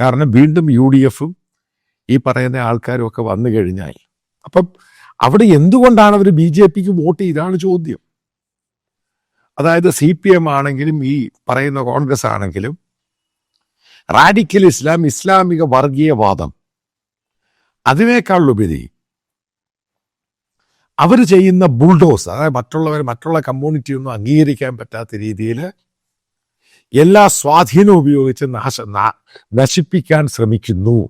കാരണം വീണ്ടും U D എഫും ഈ പറയുന്ന ആൾക്കാരും ഒക്കെ വന്നു കഴിഞ്ഞാൽ. അപ്പം അവിടെ എന്തുകൊണ്ടാണ് അവർ ബി ജെ പിക്ക് വോട്ട് ചെയ്താണ് ചോദ്യം. അതായത് സി പി എം ആണെങ്കിലും ഈ പറയുന്ന കോൺഗ്രസ് ആണെങ്കിലും റാഡിക്കൽ ഇസ്ലാം ഇസ്ലാമിക വർഗീയവാദം അതിനേക്കാളുപരി അവർ ചെയ്യുന്ന ബുൾഡോസ് അതായത് മറ്റുള്ളവർ മറ്റുള്ള കമ്മ്യൂണിറ്റി ഒന്നും അംഗീകരിക്കാൻ പറ്റാത്ത രീതിയിൽ എല്ലാ സ്വാധീനവും ഉപയോഗിച്ച് നാശ നശിപ്പിക്കാൻ ശ്രമിക്കുന്നു.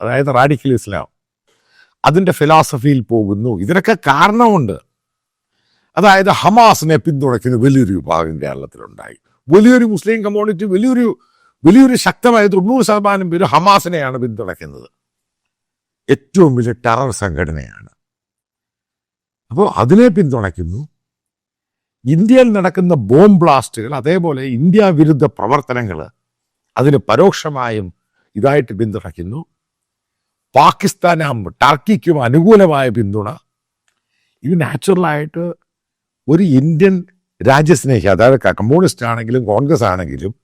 അതായത് റാഡിക്കൽ ഇസ്ലാം. അതിന്റെ ഫിലോസഫിയിൽ പോകുന്നു. ഇതിനൊക്കെ കാരണമുണ്ട്. അതായത് ഹമാസിനെ പിന്തുണയ്ക്കുന്ന വലിയൊരു വിഭാഗം കേരളത്തിലുണ്ടായി. വലിയൊരു മുസ്ലിം കമ്മ്യൂണിറ്റി വലിയൊരു വലിയൊരു ശക്തമായ തൊണ്ണൂറ് ശതമാനം പേര് ഹമാസിനെയാണ് പിന്തുണയ്ക്കുന്നത്. ഏറ്റവും വലിയ ടെറർ സംഘടനയാണ്. അപ്പോൾ അതിനെ പിന്തുണയ്ക്കുന്നു. ഇന്ത്യയിൽ നടക്കുന്ന ബോംബ് ബ്ലാസ്റ്റുകൾ അതേപോലെ ഇന്ത്യ വിരുദ്ധ പ്രവർത്തനങ്ങൾ അതിന് പരോക്ഷമായും ഇതായിട്ട് പിന്തുണയ്ക്കുന്നു. പാകിസ്ഥാനും ടർക്കിക്കും അനുകൂലമായ പിന്തുണ. ഇത് നാച്ചുറലായിട്ട് ഒരു ഇന്ത്യൻ രാജ്യസ്നേഹി അതായത് കമ്മ്യൂണിസ്റ്റ് ആണെങ്കിലും കോൺഗ്രസ് ആണെങ്കിലും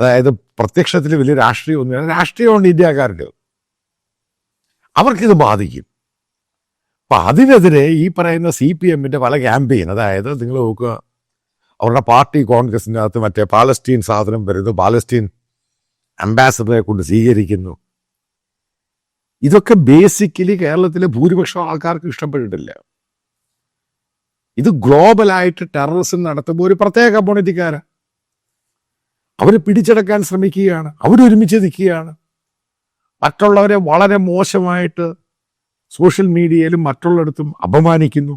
അതായത് പ്രത്യക്ഷത്തിൽ വലിയ രാഷ്ട്രീയം ഒന്നും രാഷ്ട്രീയമുണ്ട് ഇന്ത്യക്കാർക്ക്. അവർക്കിത് ബാധിക്കും. അപ്പൊ അതിനെതിരെ ഈ പറയുന്ന സി പി എമ്മിന്റെ പല ക്യാമ്പയിൻ അതായത് നിങ്ങൾ നോക്കുക അവരുടെ പാർട്ടി കോൺഗ്രസിന്റെ അകത്ത് മറ്റേ പാലസ്റ്റീൻ സാധനം വരുന്നു പാലസ്റ്റീൻ അംബാസഡറെ കൊണ്ട് സ്വീകരിക്കുന്നു. ഇതൊക്കെ ബേസിക്കലി കേരളത്തിലെ ഭൂരിപക്ഷം ആൾക്കാർക്ക് ഇഷ്ടപ്പെട്ടിട്ടില്ല. ഇത് ഗ്ലോബലായിട്ട് ടെററിസം നടത്തുമ്പോൾ ഒരു പ്രത്യേക കമ്മ്യൂണിറ്റിക്കാര അവർ പിടിച്ചെടുക്കാൻ ശ്രമിക്കുകയാണ് അവരൊരുമിച്ച് നിൽക്കുകയാണ്. മറ്റുള്ളവരെ വളരെ മോശമായിട്ട് സോഷ്യൽ മീഡിയയിലും മറ്റുള്ളിടത്തും അപമാനിക്കുന്നു.